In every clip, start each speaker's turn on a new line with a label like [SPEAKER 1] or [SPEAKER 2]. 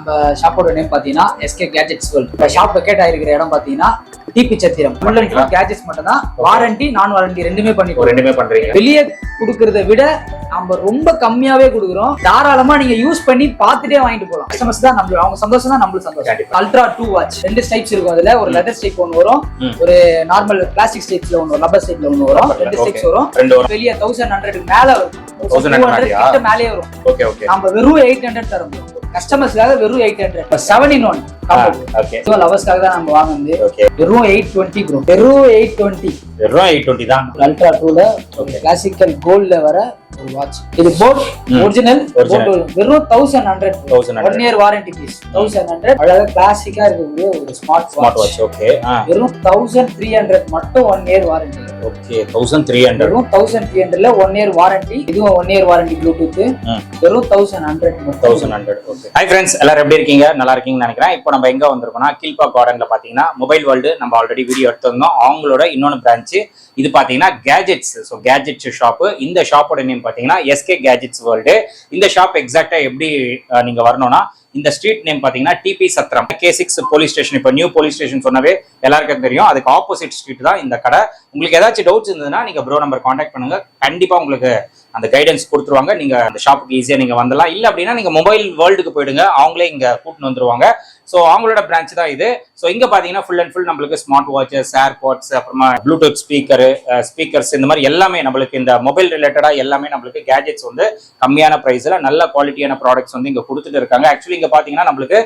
[SPEAKER 1] நம்ம ஷாப்போட நேம் பாத்தீங்கன்னா எஸ்கே கேஜெட்ஸ் வேர்ல்ட் இப்போ ஷாப் வெக்கேட் ஆயிருக்கிற இடம் பாத்தீங்கன்னா T P Chathiram. Full and full gadgets மட்டும் தான் வாரண்டி நான் வாரண்டி ரெண்டுமே பண்ணி
[SPEAKER 2] ரெண்டுமே பண்றீங்க.
[SPEAKER 1] வெளியே கொடுக்கறத விட நம்ம ரொம்ப கம்மியாவே கொடுக்குறோம். தாராளமா நீங்க யூஸ் பண்ணி பார்த்துட்டே வாங்கிட்டு போகலாம் கஸ்டமர்ஸ் தான் நம்ம அவங்க சந்தோஷம் தான் நம்மளுக்கு சந்தோஷம். அல்ட்ரா டூ வாட்ச் ரெண்டு ஸ்டைப்ஸ் இருக்கும் அதுல. ஒரு லெதர் ஸ்டைப் ஒன்று வரும். ஒரு நார்மல் பிளாஸ்டிக் ஸ்டைப்ல ஒன்று ரப்பர் ஸ்டைப்ல ஒன்று வரும். ரெண்டு. ஸ்டைப்ஸ் வரும். வெளியே தௌசண்ட் ஹண்ட்ரட் மேல வரும்.
[SPEAKER 2] 1100
[SPEAKER 1] 200
[SPEAKER 2] மேலயா?
[SPEAKER 1] கிட்ட மேலேயே வரும். நம்ம வெறும் எயிட் ஹண்ட்ரட் தரோம் கஸ்டமர்ஸ்க்காக வெறும் eight hundred seven in one
[SPEAKER 2] okay
[SPEAKER 1] லவர்ஸ்க்காக தான் நம்ம வாங்குனது.
[SPEAKER 2] ஓகே
[SPEAKER 1] வெறும் எயிட் டுவெண்ட்டி ப்ரோ வெறும் எயிட் டுவெண்ட்டி
[SPEAKER 2] வெறும் எயிட் டுவெண்ட்டி தான்.
[SPEAKER 1] அல்ட்ரா டூல. கிளாசிக்கல் கோல்ட்ல வர ஒரு வாட்ச் இது போட். ஒரிஜினல். வெறும் thousand hundred
[SPEAKER 2] 1100.
[SPEAKER 1] One year warranty piece thousand hundred அழகா கிளாசிக்கா இருக்கக்கூடிய ஒரு ஸ்மார்ட்
[SPEAKER 2] ஸ்மார்ட் வாட்ச் ஓகே
[SPEAKER 1] வெறும் தௌசண்ட் த்ரீ ஹண்ட்ரட் மட்டும் one year warranty
[SPEAKER 2] okay thousand three hundred
[SPEAKER 1] வெறும் தௌசண்ட் த்ரீ ஹண்ட்ரட்ல ஒன் இயர் வாரண்டி இதுவும் ஒன் இயர் வாரண்டி ப்ளூடூத் வெறும் thousand hundred
[SPEAKER 2] thousand hundred okay hi friends எல்லாரும் எப்படி இருக்கீங்க? நல்லா இருக்கீங்கன்னு நினைக்கிறேன். இப்போ நம்ம எங்க வந்திருக்கோம்னா கீழ்பா கார்டன்ல பாத்தீங்கன்னா மொபைல் வேர்ல்டு நம்ம ஆல்ரெடி வீடியோ எடுத்திருந்தோம். அவங்களோட இன்னொன்று பிரான்ச் இது பாத்தீங்கன்னா கேஜெட்ஸ் ஸோ கேஜெட்ஸ் ஷாப்பு இந்த ஷாப்போட நேம் பாத்தீங்கன்னா எஸ்கே கேஜெட்ஸ் வேர்ல்டு இந்த ஷாப் எக்ஸாக்டா எப்படி நீங்க வரணும்னா இந்த ஸ்ட்ரீட் நேம் பாத்தீங்கன்னா T P Chathiram K six police station இப்போ நியூ போலீஸ் ஸ்டேஷன் சொன்னவே எல்லாருக்கும் தெரியும். அதுக்கு ஆப்போசிட் ஸ்ட்ரீட் தான் இந்த கடை. உங்களுக்கு ஏதாச்சும் டவுட்ஸ் இருந்ததுன்னா நீங்க ப்ரோ நம்பர் காண்டாக்ட் பண்ணுங்க. கண்டிப்பா உங்களுக்கு அந்த கைடன்ஸ் கொடுத்துருவாங்க. நீங்க அந்த ஷாப்புக்கு ஈஸியா நீங்க வந்துடலாம். இல்ல அப்படின்னா நீங்க மொபைல் வேர்ல்டுக்கு போயிடுங்க. அவங்களே இங்க கூட்டின்னு வந்துருவாங்க. ஸோ அவங்களோட பிரான்ச் தான் இது. ஸோ இங்க பாத்தீங்கன்னா ஃபுல் அண்ட் ஃபுல் நம்மளுக்கு ஸ்மார்ட் வாட்சஸ் ஏர்பாட்ஸ் அப்புறமா ப்ளூடூத் ஸ்பீக்கர் ஸ்பீக்கர்ஸ் இந்த மாதிரி எல்லாமே நம்மளுக்கு இந்த மொபைல் ரிலேட்டடா எல்லாமே நம்மளுக்கு கேஜெட்ஸ் வந்து கம்மியான பிரைஸ்ல நல்ல குவாலிட்டியான ப்ராடக்ட்ஸ் வந்து இங்க கொடுத்துட்டு இருக்காங்க. ஆக்சுவலி இங்க பாத்தீங்கன்னா நம்மளுக்கு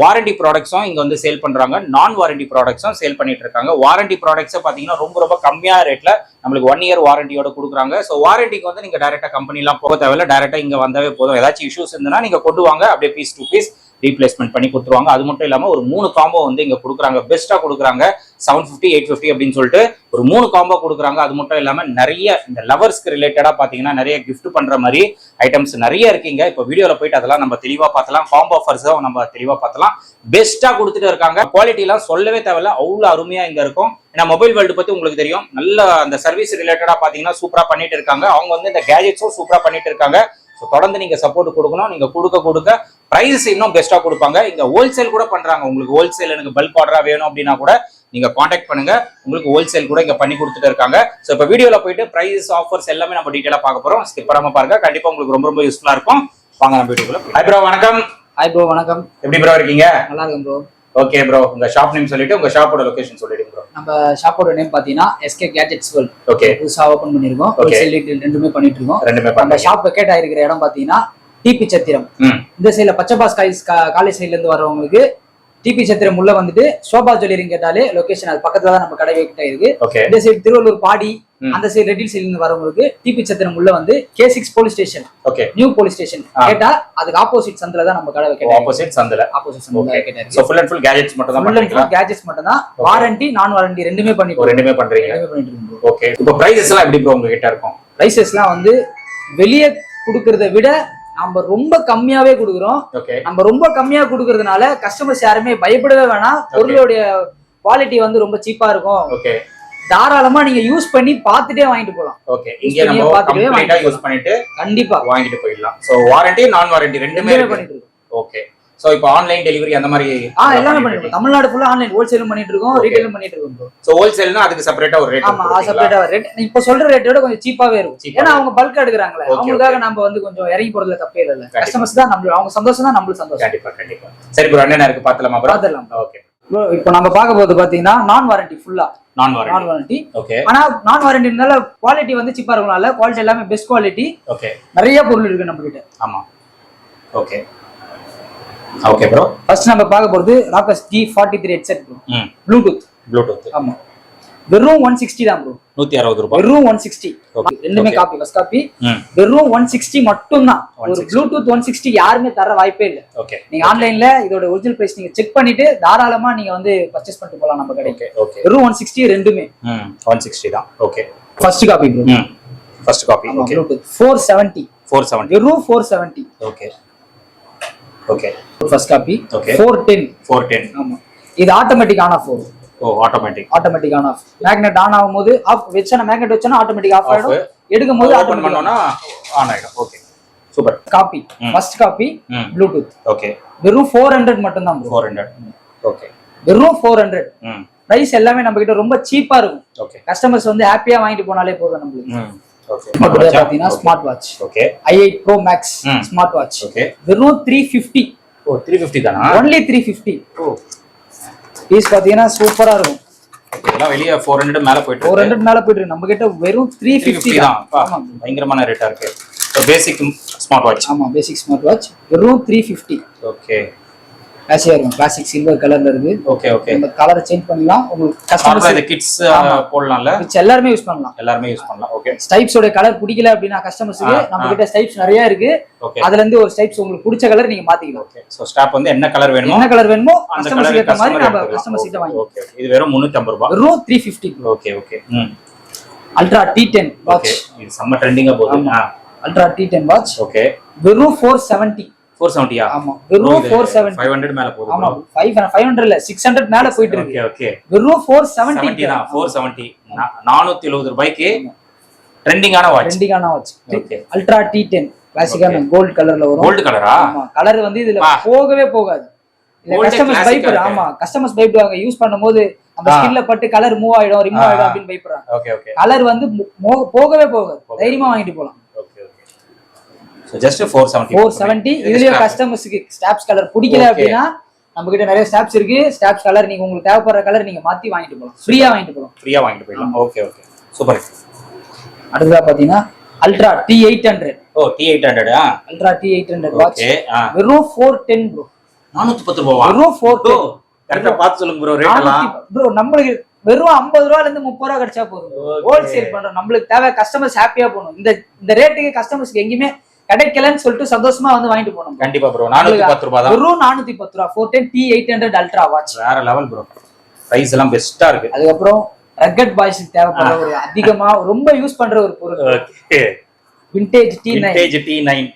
[SPEAKER 2] வாரண்டி ப்ராடக்ட்ஸும் இங்கே வந்து சேல் பண்றாங்க. நான் வாரண்டி ப்ராடக்ட்ஸும் சேல் பண்ணிட்டு இருக்காங்க. வாரண்டி ப்ராடக்ட்ஸை பாத்தீங்கன்னா ரொம்ப ரொம்ப கம்மியான ரேட்ல நம்மளுக்கு ஒன் இயர் வாரண்டியோட கொடுக்குறாங்க. ஸோ வாரண்டிக்கு வந்து நீங்கள் டேரெக்டாக கம்பெனிலாம் போக தேவையில்ல. டேரெக்டாக இங்கே வந்தாவே போதும். ஏதாச்சும் இஷ்யூஸ் இருந்ததுன்னா நீங்க கொண்டு வாங்க. அப்படியே பீஸ் டூ பீஸ் ரீப்ளேஸ்மெண்ட் பண்ணி கொடுத்துருவாங்க. அது மட்டும் இல்லாமல் ஒரு மூணு காம்போ வந்து இங்கே கொடுக்குறாங்க. பெஸ்ட்டாக கொடுக்குறாங்க. செவன் ஃபிஃப்டி எயிட் ஃபிஃப்டி அப்படின்னு சொல்லிட்டு ஒரு மூணு காம்போ கொடுக்குறாங்க. அது மட்டும் இல்லாமல் நிறைய இந்த லவர்ஸ்க்கு ரிலேட்டடாக பார்த்தீங்கன்னா நிறைய கிஃப்ட் பண்ணுற மாதிரி ஐட்டம்ஸ் நிறைய இருக்கீங்க இப்போ வீடியோவில் போயிட்டு அதெல்லாம் நம்ம தெளிவாக பார்த்தலாம். காம்போ ஆஃபர்ஸும் நம்ம தெளிவாக பார்த்தலாம். பெஸ்ட்டாக கொடுத்துட்டு இருக்காங்க. குவாலிட்டிலாம் சொல்லவே தேவையில்ல. அவ்வளோ அருமையாக இங்கே இருக்கும். ஏன்னா மொபைல் வேர்ல்டு பற்றி உங்களுக்கு தெரியும். நல்ல அந்த சர்வீஸ் ரிலேட்டடாக பார்த்தீங்கன்னா சூப்பராக பண்ணிட்டு இருக்காங்க. அவங்க வந்து இந்த கேஜெட்ஸும் சூப்பராக பண்ணிட்டு இருக்காங்க. ஸோ தொடர்ந்து நீங்கள் சப்போர்ட் கொடுக்கணும். நீங்கள் கொடுக்க கொடுக்க பிரைஸ் இன்னும் பெஸ்ட்டா கொடுப்பாங்க. இங்க ஹோல்சேல் கூட பண்றாங்க. உங்களுக்கு ஹோல்சேல் எனக்கு பல்க் ஆர்டரா வேணும் அப்படின்னா கூட நீங்க காண்டாக்ட் பண்ணுங்க. உங்களுக்கு ஹோல்சேல் கூட இங்க பண்ணி கொடுத்துட்டு இருக்காங்க. ஸோ இப்போ வீடியோல போயிட்டு பிரைஸ் ஆஃபர்ஸ் எல்லாமே நம்ம டீட்டெயிலா பார்க்க போறோம். ஸ்கிப் பாருங்க. கண்டிப்பா உங்களுக்கு ரொம்ப ரொம்ப யூஸ்ஃபுல்லா இருக்கும். வாங்க நம்ம வீடியோக்குள்ள ஹாய் ப்ரோ வணக்கம்.
[SPEAKER 1] ஹாய் ப்ரோ வணக்கம்.
[SPEAKER 2] எப்படி ப்ரோ இருக்கீங்க?
[SPEAKER 1] நல்லா இருக்கும் ப்ரோ
[SPEAKER 2] ஓகே ப்ரோ உங்க ஷாப் நேம் சொல்லிட்டு உங்க ஷாப்போட லொகேஷன் சொல்லிடுங்க ப்ரோ
[SPEAKER 1] நம்ம ஷாப்போட நேம் பாத்தீங்கன்னா S K gadgets world
[SPEAKER 2] okay
[SPEAKER 1] புதுசா ஓபன் பண்ணிருக்கோம். ஹோல்சேல் ரீட்டைல் ரெண்டுமே பண்ணிட்டு இருக்கோம்.
[SPEAKER 2] ரெண்டுமே
[SPEAKER 1] நம்ம
[SPEAKER 2] பண்ணுங்க
[SPEAKER 1] ஷாப் வெக்கேட் ஆயிருக்கிற இடம் பாத்தீங்கன்னா டிபி சத்திரம். இந்த சைடுல பச்சைபாஸ் காலேஜ் காலேஜ் சைடுல இருந்து வரவங்களுக்கு டிபி சத்திரம் உள்ள வந்துட்டு சோபா ஜுவல்லரிங் கேட்டாலே லொகேஷன் அது பக்கத்துல தான் நம்ம கடை ஆயிருக்கு
[SPEAKER 2] ஓகே
[SPEAKER 1] இந்த சைடு திருவள்ளூர் பாடி. அந்த சைடு ரெட்டில் சைடுல இருந்து வரவங்களுக்கு டிபி சத்திரம் உள்ள வந்து K six police station
[SPEAKER 2] okay
[SPEAKER 1] new police station. கேட்டா அதுக்கு ஆப்போசிட் சந்தில தான் நம்ம கடை வெக்கேட்
[SPEAKER 2] ஆப்போசிட் சந்தில.
[SPEAKER 1] Opposite சந்தில
[SPEAKER 2] so full and full gadgets மட்டும் தான்
[SPEAKER 1] ஃபுல் அண்ட் ஃபுல் கேஜெட்ஸ் மட்டும் தான் வாரண்டி நான் வாரண்டி ரெண்டுமே பண்ணி
[SPEAKER 2] ஒரு ரெண்டுமே பண்றீங்க.
[SPEAKER 1] ரெண்டுமே பண்ணிட்டு இருக்கோம் bro.
[SPEAKER 2] ஓகே இப்போ பிரைசஸ் எல்லாம் எப்படி ப்ரோ உங்ககிட்ட இருக்கும்?
[SPEAKER 1] பிரைசஸ்லாம் வந்து வெளியே கொடுக்கறத விட நம்ம ரொம்ப கம்மியாவே கொடுக்குறோம்.
[SPEAKER 2] ஓகே.
[SPEAKER 1] நம்ம ரொம்ப கம்மியா கொடுக்கறதுனால கஸ்டமர்ஸ் யாருமே பயப்படவே வேணாம். பொருளுடைய குவாலிட்டி வந்து ரொம்ப சீப்பா இருக்கும்.
[SPEAKER 2] ஓகே.
[SPEAKER 1] தாராளமா நீங்க யூஸ் பண்ணி பார்த்துட்டே வாங்கிட்டு போலாம்.
[SPEAKER 2] ஓகே. இங்க நம்ம
[SPEAKER 1] பார்த்துட்டு
[SPEAKER 2] கம்ப்ளீட்டா யூஸ் பண்ணிட்டு
[SPEAKER 1] கண்டிப்பா.
[SPEAKER 2] வாங்கிட்டு போயிடலாம். சோ வாரண்டி நான் வாரண்டி ரெண்டுமே
[SPEAKER 1] பண்ணிட்டு
[SPEAKER 2] ஓகே. சோ இப்போ ஆன்லைன் டெலிவரி அந்த மாதிரி
[SPEAKER 1] ஆ எல்லாமே பண்ணிட்டு தமிழ்நாடு ஃபுல்லா ஆன்லைன் ஹோல்சேலும் பண்ணிட்டு இருக்கோம். ரீட்டைலும் பண்ணிட்டு இருக்கோம்.
[SPEAKER 2] சோ ஹோல்சேல்னா அதுக்கு செப்பரேட்டா ஒரு ரேட்
[SPEAKER 1] ஆமா செப்பரேட்டா ரேட் இப்ப சொல்ற ரேட்டை விட கொஞ்சம் சீப்பாவே இருக்கும். ஏன்னா அவங்க பல்க் எடுக்கிறாங்களே.
[SPEAKER 2] Okay,
[SPEAKER 1] அவங்களுக்காக நம்ம வந்து கொஞ்சம் இறங்கி போறதுல தப்பே இல்ல. கஸ்டமர்ஸ் தான் நம்ம அவங்க சந்தோஷம் தான் நம்மளுக்கு சந்தோஷம்.
[SPEAKER 2] கண்டிப்பா கண்டிப்பா. சரி ப்ரோ என்னென்ன இருக்கு பாத்துலாமா ப்ரோ
[SPEAKER 1] பார்த்துடலாம்
[SPEAKER 2] ஓகே.
[SPEAKER 1] இப்போ நம்ம பார்க்க போறது பாத்தீங்கன்னா நான் வாரண்டி ஃபுல்லா
[SPEAKER 2] நான்
[SPEAKER 1] நான்
[SPEAKER 2] வாரண்டி
[SPEAKER 1] வாரண்டி
[SPEAKER 2] ஓகே
[SPEAKER 1] ஆனா நான் வாரண்டினால குவாலிட்டி வந்து சீப்பா இருக்கனால குவாலிட்டி எல்லாமே பெஸ்ட் குவாலிட்டி
[SPEAKER 2] ஓகே
[SPEAKER 1] நிறைய பொருள் இருக்கு நம்ம கிட்ட
[SPEAKER 2] ஆமா. ஓகே ஓகே ப்ரோ
[SPEAKER 1] ஃபர்ஸ்ட் நம்ம பார்க்க போறது Rockerz G forty three headset bro Bluetooth
[SPEAKER 2] Bluetooth
[SPEAKER 1] ஆமா. வெறும் ஒன் சிக்ஸ்டி தான் ப்ரோ
[SPEAKER 2] நூத்தி அறுபது ரூபாய்.
[SPEAKER 1] வெறும் ஒன் சிக்ஸ்டி. ரெண்டுமே. காப்பி ஃபர்ஸ்ட் காப்பி வெறும் ஒன் சிக்ஸ்டி மட்டும் தான் ஒரு
[SPEAKER 2] 160.
[SPEAKER 1] ப்ளூடூத் ஒன் சிக்ஸ்டி யாருமே தர வாய்ப்பே இல்லை.
[SPEAKER 2] ஓகே
[SPEAKER 1] நீங்க ஆன்லைன்ல இதோட ஒரிஜினல் பிரைஸ் நீங்க செக் பண்ணிட்டு தாராளமா நீங்க வந்து பர்ச்சேஸ் பண்ணிட்டு போலாம் நம்ம கடைக்கு
[SPEAKER 2] ஓகே
[SPEAKER 1] வெறும் ஒன் சிக்ஸ்டி ரெண்டுமே.
[SPEAKER 2] ஒன் சிக்ஸ்டி தான். Okay
[SPEAKER 1] first copy bro
[SPEAKER 2] first copy okay
[SPEAKER 1] Bluetooth four seventy
[SPEAKER 2] four seventy
[SPEAKER 1] வெறும் four seventy
[SPEAKER 2] okay okay
[SPEAKER 1] first copy
[SPEAKER 2] Okay.
[SPEAKER 1] Four ten
[SPEAKER 2] four ten
[SPEAKER 1] ஆமா. இது ஆட்டோமேட்டிக் ஆன் ஆஃப் வரும்
[SPEAKER 2] ஓ automatic
[SPEAKER 1] automatic on off magnet on ஆகும்போது off வச்சா magnet வச்சா automatic off. ஆயிடும். எடுக்கும் போது
[SPEAKER 2] ஓபன் பண்ணோம்னா ஆன் ஆயிடும். Okay super
[SPEAKER 1] copy. First copy Bluetooth
[SPEAKER 2] okay
[SPEAKER 1] வெறும் ஃபோர் ஹண்ட்ரட் மட்டும் தான்
[SPEAKER 2] ஃபோர் ஹண்ட்ரட் ஓகே
[SPEAKER 1] வெறும் ஃபோர் ஹண்ட்ரட் பிரைஸ் எல்லாமே நம்ம கிட்ட ரொம்ப சீப்பா இருக்கும்.
[SPEAKER 2] ஓகே
[SPEAKER 1] கஸ்டமர்ஸ் வந்து ஹாப்பியா வாங்கிட்டு போனாலே போதும் நம்மளுக்கு.
[SPEAKER 2] ஓகே
[SPEAKER 1] பாத்தீங்கன்னா smart watch
[SPEAKER 2] okay
[SPEAKER 1] I eight pro max. Smart watch
[SPEAKER 2] okay
[SPEAKER 1] வெறும் த்ரீ ஃபிஃப்டி
[SPEAKER 2] ஓ த்ரீ ஃபிஃப்டி தானா?
[SPEAKER 1] Only three fifty
[SPEAKER 2] oh.
[SPEAKER 1] Piece பாத்தீங்கன்னா சூப்பரா இருக்கும்.
[SPEAKER 2] ஓகே எல்லாம் வெளியே ஃபோர் ஹண்ட்ரட் மேலே போயிட்டு
[SPEAKER 1] ஃபோர் ஹண்ட்ரட் மேல போயிட்டு நம்ம கிட்ட வெறும் த்ரீ ஃபிஃப்டி
[SPEAKER 2] தான். பயங்கரமான ரேட்டா இருக்கு. பேசிக் ஸ்மார்ட் வாட்ச்
[SPEAKER 1] ஆமா பேசிக் ஸ்மார்ட் வாட்ச் வெறும் த்ரீ ஃபிஃப்டி
[SPEAKER 2] ஓகே
[SPEAKER 1] கிளாஸியா இருக்கும். கிளாசிக் சில்வர் கலர்ல இருக்கு.
[SPEAKER 2] ஓகே ஓகே
[SPEAKER 1] நம்ம கலரை சேஞ்ச் பண்ணலாம் உங்களுக்கு கஸ்டமர்ஸ்
[SPEAKER 2] இது கிட்ஸ். போடலாம்ல?
[SPEAKER 1] எல்லாருமே யூஸ் பண்ணலாம்.
[SPEAKER 2] எல்லாருமே யூஸ் பண்ணலாம். ஓகே
[SPEAKER 1] ஸ்டைப்ஸோட கலர் பிடிக்கல அப்படின்னா கஸ்டமர்ஸ்க்கு நம்ம. கிட்ட ஸ்டைப்ஸ் நிறைய இருக்கு. அதுல இருந்து ஒரு ஸ்டைப்ஸ் உங்களுக்கு பிடிச்ச கலர் நீங்க மாத்திக்கலாம்.
[SPEAKER 2] ஓகே சோ ஸ்டாப் வந்து என்ன கலர் வேணுமோ
[SPEAKER 1] என்ன கலர் வேணுமோ
[SPEAKER 2] அந்த கலர்
[SPEAKER 1] ஏத்த மாதிரி நம்ம
[SPEAKER 2] கஸ்டமர்
[SPEAKER 1] கஸ்டமர்ஸ் கிட்ட வாங்கி
[SPEAKER 2] ஓகே இது வெறும் 350 ரூபாய்.
[SPEAKER 1] வெறும் த்ரீ ஃபிஃப்டி
[SPEAKER 2] ஓகே ஓகே ம்.
[SPEAKER 1] Ultra T ten watch
[SPEAKER 2] okay இது செம்ம ட்ரெண்டிங்கா போகுது.
[SPEAKER 1] Ultra T ten watch
[SPEAKER 2] okay
[SPEAKER 1] வெறும் ஃபோர் செவன்டி
[SPEAKER 2] 470யா
[SPEAKER 1] ஆமா. வெறும் ஃபோர் செவன்டி
[SPEAKER 2] 500 மேல போகுது
[SPEAKER 1] ஆமா. ஃபைவ் ஃபைவ் ஹண்ட்ரட் இல்ல சிக்ஸ் ஹண்ட்ரட் மேல போயிட்டு இருக்கு.
[SPEAKER 2] ஓகே
[SPEAKER 1] வெறும் ஃபோர் செவன்டி
[SPEAKER 2] 70 தான் 470 470 ரூபாய்க்கு ட்ரெண்டிங்கான வாட்ச்
[SPEAKER 1] ட்ரெண்டிங்கான வாட்ச். அல்ட்ரா டி டென் கிளாசிக்கான கோல்ட் கலர்ல வரும்.
[SPEAKER 2] கோல்ட் கலரா
[SPEAKER 1] ஆமா. கலர் வந்து இதுல. போகவே போகாது. கஸ்டமர்ஸ் பயப்படுற. ஆமா. கஸ்டமர்ஸ் பயப்படுவாங்க. யூஸ் பண்ணும்போது அந்த. ஸ்கின்ல பட்டு கலர் மூவ் ஆயிடும் ரிமூவ் ஆயிடும். அப்படின்னு பயப்படுறாங்க.
[SPEAKER 2] ஓகே ஓகே
[SPEAKER 1] கலர் வந்து போகவே போகாது. தைரியமா வாங்கிட்டு போலாம்.
[SPEAKER 2] ஜஸ்ட் 470
[SPEAKER 1] ஃபோர் செவன்டி இதுலயும் கஸ்டமர்ஸ்க்கு ஸ்டாப்ஸ் கலர் பிடிக்கல. அப்படின்னா நம்ம கிட்ட நிறைய ஸ்டாப்ஸ் இருக்கு. ஸ்டாப்ஸ் கலர் நீங்க உங்களுக்கு தேவைப்படுற கலர் நீங்க மாத்தி வாங்கிட்டு போலாம் ஃப்ரீயா வாங்கிட்டு போலாம்
[SPEAKER 2] ஃப்ரீயா வாங்கிட்டு போயிடலாம். ஓகே ஓகே சூப்பர்
[SPEAKER 1] அடுத்ததா பாத்தீங்கன்னா ultra T eight hundred
[SPEAKER 2] oh T eight hundred
[SPEAKER 1] ultra T eight hundred watch வெறும் ஃபோர் டென் ப்ரோ
[SPEAKER 2] நானூத்தி பத்து ரூபாவா
[SPEAKER 1] வெறும் ஃபோர்
[SPEAKER 2] ப்ரோ கரெக்டா பார்த்து சொல்லுங்க ப்ரோ ரேட் எல்லாம்.
[SPEAKER 1] ப்ரோ நம்மளுக்கு வெறும் ஐம்பது ரூபால இருந்து முப்பது ரூபா கிடைச்சா போதும். ஹோல்சேல் பண்றோம் நம்மளுக்கு தேவை கஸ்டமர்ஸ் ஹாப்பியா போகணும். இந்த இந்த ரேட்டுக்கு கஸ்டமர்ஸ்க்கு எங்கேயுமே கிடைக்கலன்னு சொல்லிட்டு சந்தோஷமா வந்து வாங்கிட்டு போகணும்.
[SPEAKER 2] கண்டிப்பா ப்ரோ நானூத்தி பத்து ரூபாய்
[SPEAKER 1] வெறும் நானூத்தி பத்து ரூபா. Four ten T eight hundred ultra watch
[SPEAKER 2] வேற லெவல் ப்ரோ பிரைஸ் எல்லாம் பெஸ்டா இருக்கு.
[SPEAKER 1] அதுக்கப்புறம் ரக்கட் பாய்ஸ்க்கு தேவைப்படுற ஒரு அதிகமா ரொம்ப யூஸ் பண்ற ஒரு பொருள். Vintage T
[SPEAKER 2] vintage T nine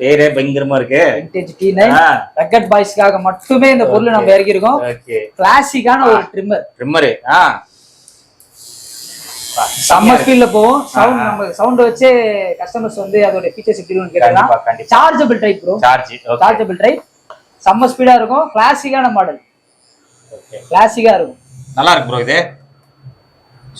[SPEAKER 2] பேரே பயங்கரமா இருக்கு.
[SPEAKER 1] விண்டேஜ் டி நைன் ரக்கட் பாய்ஸ்க்காக மட்டுமே இந்த பொருள் நம்ம இறக்கியிருக்கோம்.
[SPEAKER 2] ஓகே
[SPEAKER 1] கிளாசிக்கான ஒரு ட்ரிம்மர்
[SPEAKER 2] ட்ரிம்மரு ஆ.
[SPEAKER 1] செம்ம ஸ்பீட்ல போகும் சவுண்ட். நம்ம சவுண்ட் வச்சு கஸ்டமர்ஸ் வந்து அதோட ஃபீச்சர்ஸ் எப்படி
[SPEAKER 2] கண்டிப்பா
[SPEAKER 1] கேட்டா
[SPEAKER 2] கண்டிப்பா
[SPEAKER 1] chargeable type bro
[SPEAKER 2] charge
[SPEAKER 1] chargeable type செம்ம ஸ்பீடா இருக்கும். கிளாசிக்கான மாடல் கிளாசிக்கா இருக்கும்.
[SPEAKER 2] நல்லா இருக்கு ப்ரோ இது.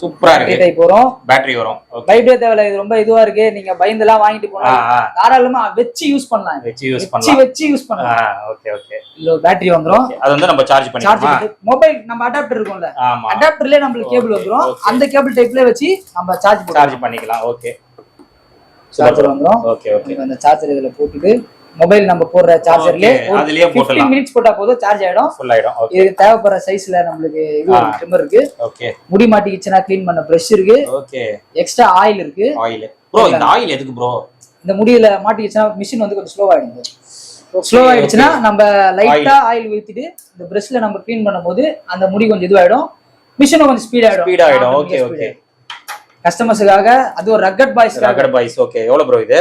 [SPEAKER 2] சூப்பரா இருக்கு.
[SPEAKER 1] டைப் வரும்.
[SPEAKER 2] பேட்டரி வரும்.
[SPEAKER 1] பைப்ரே தேவையில்ல இது ரொம்ப இதுவா இருக்கு. நீங்க பயந்தெல்லாம் வாங்கிட்டு
[SPEAKER 2] ஆ
[SPEAKER 1] போனா தாராளமா வச்சு யூஸ் பண்ணலாம்.
[SPEAKER 2] வச்சு யூஸ் பண்ணலாம்.
[SPEAKER 1] வச்சு யூஸ் பண்ணலாம்.
[SPEAKER 2] ஓகே ஓகே
[SPEAKER 1] இல்ல பேட்டரி வந்துரும்.
[SPEAKER 2] அது வந்து நம்ம சார்ஜ் பண்ணிக்கலாமா
[SPEAKER 1] சார்ஜ் மொபைல் நம்ம அடாப்டர் இருக்கும்ல. அடாப்டர்லயே நம்மளுக்கு கேபிள் வந்துரும். அந்த கேபிள் டைப்ல வச்சு நம்ம சார்ஜ்
[SPEAKER 2] சார்ஜ் பண்ணிக்கலாம். ஓகே
[SPEAKER 1] சார்ஜர் வந்துரும்.
[SPEAKER 2] ஓகே ஓகே
[SPEAKER 1] அந்த சார்ஜர் இதுல போட்டுட்டு மொபைல் நம்ம போடுற சார்ஜர்லயே
[SPEAKER 2] அதுலயே போட்டுடலாம்.
[SPEAKER 1] மினிட்ஸ் போட்டா போதும் சார்ஜ் ஆயிடும்.
[SPEAKER 2] ஃபுல் ஆயிடும் ஓகே
[SPEAKER 1] இதுக்கு தேவைப்படுற சைஸ்ல நம்மளுக்கு இது ஒரு. ட்ரிம்மர் இருக்கு.
[SPEAKER 2] ஓகே
[SPEAKER 1] முடி மாட்டிக்கிச்சுன்னா க்ளீன் பண்ண ப்ரஷ் இருக்கு.
[SPEAKER 2] ஓகே
[SPEAKER 1] எக்ஸ்ட்ரா ஆயில் இருக்கு.
[SPEAKER 2] ஆயில் ப்ரோ இந்த ஆயில் எதுக்கு ப்ரோ
[SPEAKER 1] இந்த முடியில மாட்டிக்கிச்சுன்னா மிஷின் வந்து கொஞ்சம் ஸ்லோ ஆயிடும் ஸ்லோ ஆயிடுச்சுன்னா நம்ம லைட்டா ஆயில் ஊத்திட்டு இந்த பிரஷ்ல நம்ம க்ளீன் பண்ணும்போது அந்த முடி கொஞ்சம் இதுவாயிடும். மிஷினும் கொஞ்சம் ஸ்பீட் ஆயிடும்.
[SPEAKER 2] Speed ஆயிடும். Okay, okay.
[SPEAKER 1] கஸ்டமர்ஸுக்காக அது ஒரு ரக்கட் பாய்ஸ்க்காக
[SPEAKER 2] ரகட் பாய்ஸ் ஓகே எவ்வளவு ப்ரோ இது?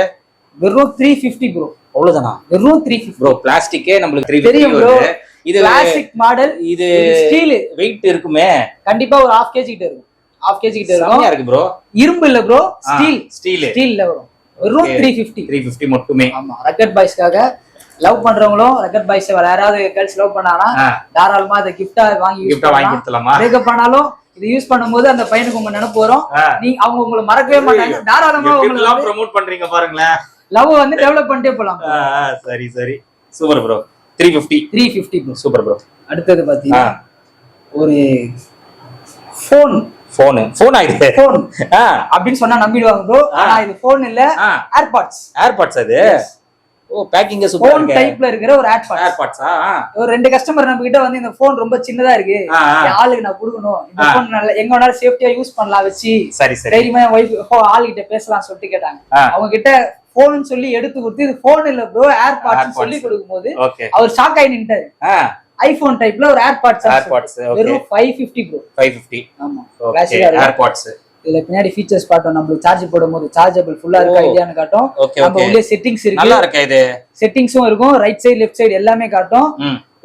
[SPEAKER 1] வெறும் த்ரீ ஃபிஃப்டி ப்ரோ
[SPEAKER 2] அவ்வளவுதானா?
[SPEAKER 1] வெறும் த்ரீ ஃபிஃப்டி
[SPEAKER 2] ப்ரோ பிளாஸ்டிக்கே நம்மளுக்கு த்ரீ
[SPEAKER 1] தெரியும் bro.
[SPEAKER 2] வருது. இது
[SPEAKER 1] கிளாசிக் மாடல்
[SPEAKER 2] இது
[SPEAKER 1] ஸ்டீல்
[SPEAKER 2] வெயிட் இருக்குமே.
[SPEAKER 1] கண்டிப்பா ஒரு ஹாஃப் கேஜி கிட்ட இருக்கும். ஹாஃப் கேஜி கிட்ட இருக்கும்.
[SPEAKER 2] இருக்கு ப்ரோ
[SPEAKER 1] இரும்பு இல்ல ப்ரோ ஸ்டீல்
[SPEAKER 2] ஸ்டீல்
[SPEAKER 1] ஸ்டீல்ல வரும். வெறும். த்ரீ ஃபிஃப்டி
[SPEAKER 2] த்ரீ ஃபிஃப்டி மட்டுமே.
[SPEAKER 1] ஆமா ரக்கட் பாய்ஸ்க்காக லவ் பண்றவங்களும் ரக்கட் பாய்ஸ் வேற யாராவது கேர்ள்ஸ் லவ் பண்ணாங்கன்னா
[SPEAKER 2] ஆ,
[SPEAKER 1] தாராளமா அதை கிஃப்டா வாங்கி
[SPEAKER 2] gift-ஆ வாங்கி
[SPEAKER 1] பண்ணலாம்.
[SPEAKER 2] கொடுத்துலாமா
[SPEAKER 1] பிரேக்கப் ஆனாலும் இது யூஸ் பண்ணும்போது அந்த பையனுக்கு உங்க நினைப்பு வரும்.
[SPEAKER 2] ஆ.
[SPEAKER 1] நீ அவங்க உங்களை மறக்கவே மாட்டாங்க. தாராளமா உங்களுக்கு
[SPEAKER 2] ப்ரோமோட் பண்றீங்க பாருங்களேன்.
[SPEAKER 1] லவ் வந்து டெவலப் பண்ணிட்டே போலாம்.
[SPEAKER 2] சரி சரி. Super bro three fifty
[SPEAKER 1] three fifty
[SPEAKER 2] super bro
[SPEAKER 1] அடுத்தது பாத்தீங்கன்னா ஒரு ஃபோன்
[SPEAKER 2] ஃபோனு ஃபோன் ஆயிடுது
[SPEAKER 1] ஃபோன் அப்படின்னு சொன்னா நம்பிடுவாங்க ப்ரோ ஆனா இது ஃபோன் இல்ல ஏர்பாட்ஸ்
[SPEAKER 2] ஏர்பாட்ஸ் அது? ஓ பேக்கிங் சூப்பரா
[SPEAKER 1] ஃபோன்
[SPEAKER 2] இருக்கு.
[SPEAKER 1] டைப்ல இருக்கிற ஒரு ஏர்பாட்ஸ்
[SPEAKER 2] ஏர்பாட்ஸா
[SPEAKER 1] ஒரு ரெண்டு கஸ்டமர் நம்ம கிட்ட வந்து இந்த ஃபோன் ரொம்ப சின்னதா இருக்கு. ஆளுக்கு நான் கொடுக்கணும். இந்த. ஃபோன் நல்ல எங்க வேணாலும் சேஃப்டியா யூஸ் பண்ணலாம் வச்சு.
[SPEAKER 2] சரி சரி.
[SPEAKER 1] தைரியமா என் ஒய்ஃப் ஆளுகிட்ட பேசலாம் சொல்லிட்டு கேட்டாங்க. அவங்க கிட்ட போன் சொல்லி எடுத்து கொடுத்து இது போன் இல்ல ப்ரோ ஏர்பாட்ஸ்
[SPEAKER 2] AirPods.
[SPEAKER 1] சொல்லி கொடுக்கும்போது அவர் ஷாக் ஆகி நின்ட்டாரு. ஐபோன் டைப்ல ஒரு ஏர்பாட்ஸ்
[SPEAKER 2] ஏர்பாட்ஸ் ஓகே
[SPEAKER 1] வெறும் five fifty bro
[SPEAKER 2] five fifty
[SPEAKER 1] ஆமா.
[SPEAKER 2] ஏர்பாட்ஸ்
[SPEAKER 1] இதுல பின்னாடி ஃபீச்சர்ஸ் காட்டும். நம்மளுக்கு சார்ஜ் போடும்போது சார்ஜபிள் ஃபுல்லா இருக்கா. இல்லையான்னு காட்டும். நம்ம உள்ளே செட்டிங்ஸ் இருக்கு.
[SPEAKER 2] நல்லா இருக்கே இது?
[SPEAKER 1] செட்டிங்ஸும் இருக்கும். ரைட் சைடு லெஃப்ட் சைடு எல்லாமே காட்டும்.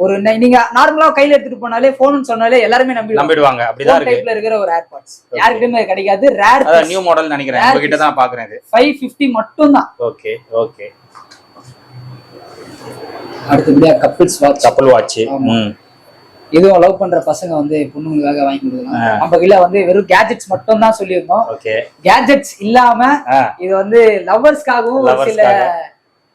[SPEAKER 1] ஒரு நீங்க நார்மலா கையில எடுத்துட்டு போனாலே போன் சொன்னாலே எல்லாருமே நம்பிடுவாங்க.
[SPEAKER 2] நம்பிடுவாங்க. அப்படிதான் இருக்கு.
[SPEAKER 1] டைப்ல இருக்கிற ஒரு ஏர்பாட்ஸ் யாருக்குமே கிடைக்காது. ரேர்
[SPEAKER 2] நியூ மாடல் நினைக்கிறேன்.
[SPEAKER 1] Rare
[SPEAKER 2] உங்ககிட்ட தான் பாக்குறேன் இது.
[SPEAKER 1] ஃபைவ் ஃபிஃப்டி மட்டும் தான்
[SPEAKER 2] ஓகே ஓகே
[SPEAKER 1] அடுத்தபடியா கப்பிள்ஸ் வாட்ச்
[SPEAKER 2] கப்பல் வாட்ச்
[SPEAKER 1] இதுவும் லவ் பண்ற பசங்க வந்து பொண்ணுங்களுக்காக வாங்கி கொடுக்கலாம். நம்ம கீழ வந்து வெறும் கேஜெட்ஸ் மட்டும் தான் சொல்லியிருந்தோம்.
[SPEAKER 2] ஓகே
[SPEAKER 1] கேஜெட்ஸ் இல்லாம இது வந்து லவ்வர்ஸ்க்காகவும் ஒரு சில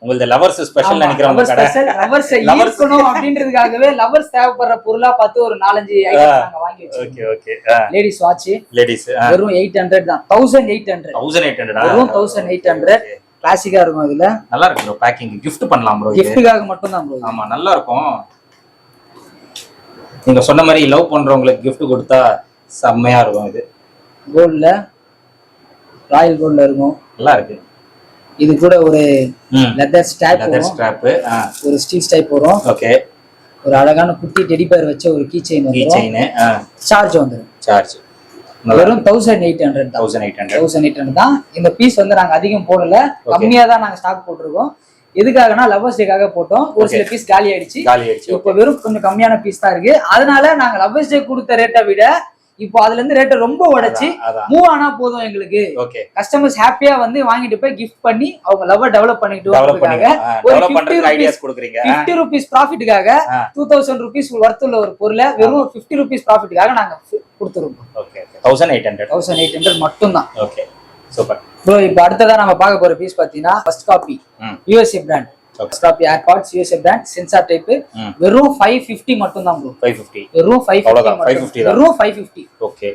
[SPEAKER 2] உங்களது லவர்ஸ் ஸ்பெஷல் நினைக்கிறேன் உங்க கடை.
[SPEAKER 1] லவர்ஸ். ஈர்க்கணும் அப்படின்றதுக்காகவே லவர்ஸ் தேவைப்படுற பொருளா பார்த்து ஒரு நாலஞ்சு நாங்க வாங்கி
[SPEAKER 2] okay okay
[SPEAKER 1] ladies watch
[SPEAKER 2] ladies
[SPEAKER 1] வெறும் எயிட் ஹண்ட்ரட் தான். Thousand eight hundred
[SPEAKER 2] thousand eight ஹண்ட்ரடா
[SPEAKER 1] வெறும் தௌசண்ட் எயிட் ஹண்ட்ரட் கிளாசிக்கா இருக்கும் இதுல.
[SPEAKER 2] நல்லா இருக்கு ப்ரோ பேக்கிங் gift பண்ணலாம் ப்ரோ
[SPEAKER 1] கிஃப்ட்டுக்காக மட்டும் தான் ப்ரோ
[SPEAKER 2] ஆமா நல்லா இருக்கும் நீங்க சொன்ன மாதிரி லவ் பண்றவங்களுக்கு gift கொடுத்தா செம்மையா இருக்கும் இது.
[SPEAKER 1] கோல்ட்ல ராயல் கோல்ட்ல இருக்கும்.
[SPEAKER 2] நல்லா இருக்கு
[SPEAKER 1] இது கூட ஒரு லெதர் ஸ்டாப்
[SPEAKER 2] லெதர் ஸ்ட்ராப்
[SPEAKER 1] ஒரு ஸ்டீல் ஸ்டைப் வரும்.
[SPEAKER 2] ஓகே.
[SPEAKER 1] ஒரு அழகான குட்டி டெடி பேர் வச்ச ஒரு key chain
[SPEAKER 2] key chain
[SPEAKER 1] charge வந்துரும்.
[SPEAKER 2] சார்ஜ்
[SPEAKER 1] வெறும் thousand eight hundred
[SPEAKER 2] thousand eight hundred
[SPEAKER 1] thousand eight hundred தான். இந்த பீஸ் வந்து நாங்க அதிகம் போடல. கம்மியா தான் நாங்க ஸ்டாக் போட்டிருக்கோம். எதுக்காகனா லவ்வர்ஸ் டேக்காக போட்டோம். ஒரு சில பீஸ் காலி ஆயிடுச்சு.
[SPEAKER 2] காலி ஆயிடுச்சு.
[SPEAKER 1] இப்போ வெறும் கொஞ்சம் கம்மியான பீஸ் தான் இருக்கு. அதனால நாங்க லவ்வர்ஸ் டே கொடுத்த ரேட்டை விட இப்போ அதுல இருந்து ரேட்டை ரொம்ப உடைச்சு மூவ் ஆனா போதும் எங்களுக்கு. கஸ்டமர்ஸ் ஹாப்பியா வந்து வாங்கிட்டு போய் கிஃப்ட் பண்ணி அவங்க லவ்வர் டெவலப் பண்ணிட்டு
[SPEAKER 2] டெவலப் பண்ணி
[SPEAKER 1] வரதுக்காக ஒரு
[SPEAKER 2] டெவலப் பண்றதுக்கு
[SPEAKER 1] 50
[SPEAKER 2] ஐடியாஸ் கொடுக்குறீங்க.
[SPEAKER 1] பிப்டி ருபீஸ் ப்ராஃபிட்டுக்காக. டூ தௌசண்ட் ருபீஸ் ஒர்த் உள்ள ஒரு பொருளை வெறும் பிப்டி ருபீஸ் ப்ராஃபிட்டுக்காக நாங்க கொடுத்துருக்கோம்
[SPEAKER 2] okay thousand eight hundred
[SPEAKER 1] thousand eight hundred மட்டும் தான்
[SPEAKER 2] ஓகே சூப்பர்
[SPEAKER 1] ப்ரோ இப்போ அடுத்ததா நம்ம பார்க்க போற பீஸ் பாத்தீங்கன்னா first copy USA brand first copy AirPods USA brand sensor type வெறும் ஃபைவ் ஃபிஃப்டி மட்டும் தான் ப்ரோ
[SPEAKER 2] ஃபைவ் ஃபிஃப்டி
[SPEAKER 1] வெறும் ஃபைவ் ஃபிஃப்டி
[SPEAKER 2] 550 தான்.
[SPEAKER 1] வெறும் ஃபைவ் ஃபிஃப்டி
[SPEAKER 2] ஓகே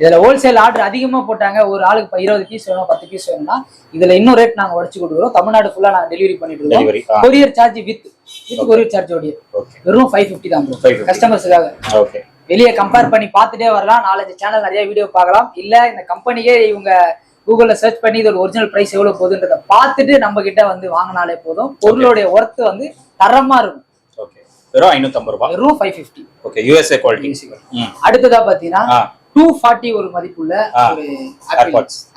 [SPEAKER 1] இதுல ஹோல்சேல் ஆர்டர் அதிகமா போட்டாங்க. ஒரு ஆளுக்கு இருபது பீஸ் வேணும் பத்து பீஸ் வேணும்னா இதுல இன்னும் ரேட் நாங்க உடச்சு கொடுக்குறோம். தமிழ்நாடு ஃபுல்லா நாங்க டெலிவரி பண்ணிட்டு இருக்கோம். Courier charge with with courier charge
[SPEAKER 2] okay
[SPEAKER 1] வெறும் ஃபைவ் ஃபிஃப்டி தான் ப்ரோ
[SPEAKER 2] 550.
[SPEAKER 1] கஸ்டமர்ஸுக்காக
[SPEAKER 2] ஓகே
[SPEAKER 1] வெளியே கம்பேர் பண்ணி பார்த்துட்டே வரலாம். நாலஞ்சு சேனல் நிறைய வீடியோ பார்க்கலாம். இல்ல இந்த கம்பெனியே இவங்க கூகுள்ல சர்ச் பண்ணி இதோட ஒரிஜினல் பிரைஸ் எவ்வளவு போகுதுன்றத பார்த்துட்டு நம்ம கிட்ட வந்து வாங்கினாலே போதும். பொருளுடைய ஒர்த் வந்து தரமா இருக்கும்.
[SPEAKER 2] ஓகே வெறும் ஐநூத்தம்பது ரூபாய்
[SPEAKER 1] வெறும் five fifty
[SPEAKER 2] okay USA quality ம்
[SPEAKER 1] அடுத்ததா பாத்தீங்கன்னா
[SPEAKER 2] ஆ.
[SPEAKER 1] டூ ஃபார்ட்டி ஒரு மதிப்புள்ள. ஒரு.